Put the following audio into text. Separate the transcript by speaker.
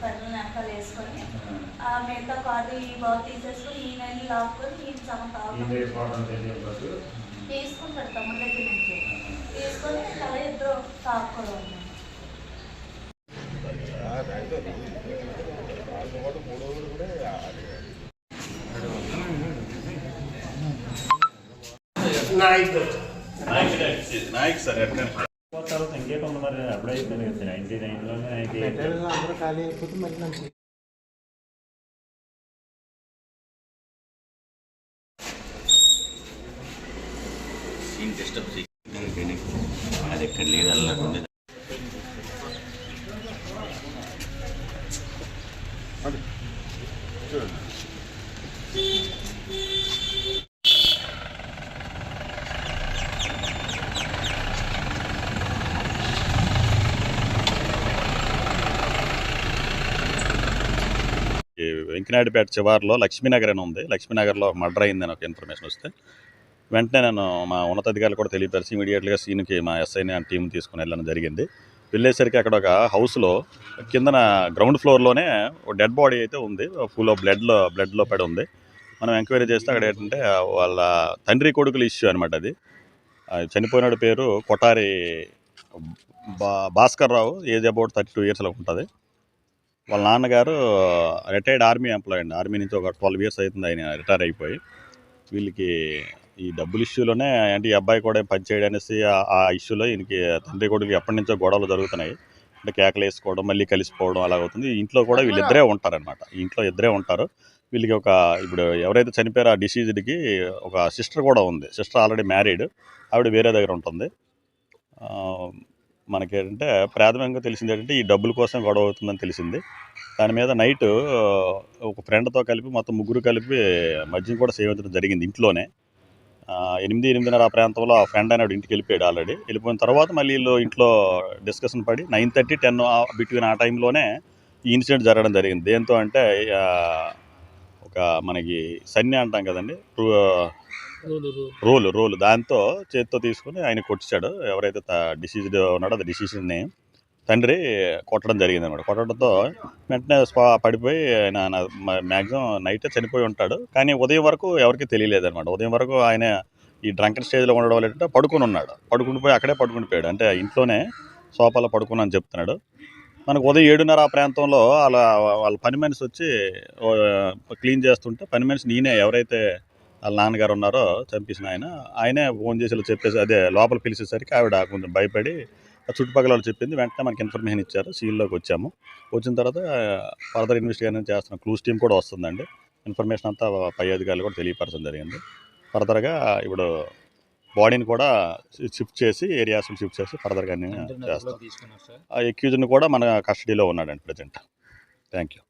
Speaker 1: పనులు వెనకాల వేసుకొని ఆ మిగతా కార్డు ఈ బాబు తీసేసుకొని ఈ నెల లాక్కొని ఈ సమ తీసుకుంటాడు తమ్ముడు దగ్గర నుంచి. తీసుకొని తల ఇద్దరు తాక్కోవడం
Speaker 2: నాయక్. సార్ ఎక్కడ
Speaker 3: తర్వాత ఉంది మరి? అప్పుడే అయిపోయింది కదా నైన్టీ నైన్లోనే నైన్టీ ఎయిట్
Speaker 4: అందరూ ఖాళీ అయిపోతే మళ్ళీ నాకు
Speaker 2: సీన్ డిస్టర్బ్ అది ఎక్కడ లేదు అల్లకుండా వెంకనాయుడుపేట చివారిలో లక్ష్మీనగర్ అని ఉంది. లక్ష్మీనగర్లో మర్డర్ అయిందని ఒక ఇన్ఫర్మేషన్ వస్తే వెంటనే నేను మా ఉన్నతాధికారులు కూడా తెలియపరిచి ఇమీడియట్గా సీన్కి మా ఎస్ఐని ఆ టీం తీసుకుని వెళ్ళడం జరిగింది. వెళ్ళేసరికి అక్కడ ఒక హౌస్లో కిందన గ్రౌండ్ ఫ్లోర్లోనే ఒక డెడ్ బాడీ అయితే ఉంది. ఫుల్ ఆఫ్ బ్లడ్లో బ్లడ్లో పడి ఉంది. మనం ఎంక్వైరీ చేస్తే అక్కడ ఏంటంటే వాళ్ళ తండ్రి కొడుకుల ఇష్యూ అనమాట అది. చనిపోయిన చనిపోయినాడు పేరు కొటారి బా Bhaskar Rao. Age about thirty two ఇయర్స్లో ఉంటుంది. వాళ్ళ నాన్నగారు రిటైర్డ్ ఆర్మీ ఎంప్లాయ్ అండి. ఆర్మీ నుంచి ఒక ట్వెల్వ్ ఇయర్స్ అవుతుంది ఆయన రిటైర్ అయిపోయి. వీళ్ళకి ఈ డబ్బుల ఇష్యూలోనే అంటే ఈ అబ్బాయి కూడా పని చేయడనేసి ఆ- ఆ ఇష్యూలో ఈయనకి తండ్రి కొడుకు ఎప్పటి నుంచో గొడవలు జరుగుతున్నాయి. అంటే కేకలు వేసుకోవడం మళ్ళీ కలిసిపోవడం అలా అవుతుంది. ఇంట్లో కూడా వీళ్ళిద్దరే ఉంటారనమాట ఇంట్లో ఇద్దరే ఉంటారు. వీళ్ళకి ఒక ఇప్పుడు ఎవరైతే చనిపోయారో ఆ డిసీజ్డ్కి ఒక సిస్టర్ కూడా ఉంది. సిస్టర్ ఆల్రెడీ మ్యారీడ్ ఆవిడ వేరే దగ్గర ఉంటుంది. మనకేంటంటే ప్రాథమికంగా తెలిసింది ఏంటంటే ఈ డబ్బుల కోసం గొడవ అవుతుందని తెలిసింది. దాని మీద నైట్ ఒక ఫ్రెండ్తో కలిపి మొత్తం ముగ్గురు కలిపి మద్యం కూడా సేవించడం జరిగింది ఇంట్లోనే. ఎనిమిది ఎనిమిదిన్నర ఆ ప్రాంతంలో ఆ ఫ్రెండ్ అనేవాడు ఇంటికి వెళ్ళిపోయాడు ఆల్రెడీ. వెళ్ళిపోయిన తర్వాత మళ్ళీ వీళ్ళు ఇంట్లో డిస్కషన్ పడి నైన్ థర్టీ టెన్ బిట్వీన్ ఆ టైంలోనే ఈ ఇన్సిడెంట్ జరగడం జరిగింది. దేంతో అంటే ఒక మనకి సన్య అంటాం కదండి రూల్ రూల్ దాంతో చేత్తో తీసుకుని ఆయన కొట్టించాడు. ఎవరైతే డిసీజ్డ్ ఉన్నాడో అది డిసీజ్ని తండ్రి కొట్టడం జరిగింది అనమాట కొట్టడంతో వెంటనే స్పా పడిపోయి ఆయన మ్యాక్సిమం నైట్ చనిపోయి ఉంటాడు. కానీ ఉదయం వరకు ఎవరికీ తెలియలేదు అనమాట ఉదయం వరకు ఆయన ఈ డ్రంకెన్ స్టేజ్లో ఉండడం వల్ల ఏంటంటే పడుకుని ఉన్నాడు. పడుకుని పోయి అక్కడే పడుకుని పోయాడు అంటే ఇంట్లోనే సోఫాలో పడుకున్నాను చెప్తున్నాడు. మనకు ఉదయం ఏడున్నర ఆ ప్రాంతంలో అలా వాళ్ళ పని మనిషి వచ్చి క్లీన్ చేస్తుంటే పని మనిషి నేనే ఎవరైతే వాళ్ళ నాన్నగారు ఉన్నారో చంపేసిన ఆయన. ఆయనే ఫోన్ చేసి చెప్పేసి అదే లోపల పిలిచేసరికి ఆవిడ కొంచెం భయపడి చుట్టుపక్కల వాళ్ళు చెప్పింది. వెంటనే మనకి ఇన్ఫర్మేషన్ ఇచ్చారు. సీన్లోకి వచ్చాము. వచ్చిన తర్వాత ఫర్దర్ ఇన్వెస్టిగేషన్ చేస్తున్న క్లూస్ టీం కూడా వస్తుందండి. ఇన్ఫర్మేషన్ అంతా పై అధికారులు కూడా తెలియపరచడం జరిగింది. ఫర్దర్గా ఇప్పుడు బాడీని కూడా షిఫ్ట్ చేసి ఏరియాస్ షిఫ్ట్ చేసి ఫర్దర్గా చేస్తాం. ఆ ఎక్యూజ్ని కూడా మన కస్టడీలో ఉన్నాడండి ప్రజెంట్. Thank you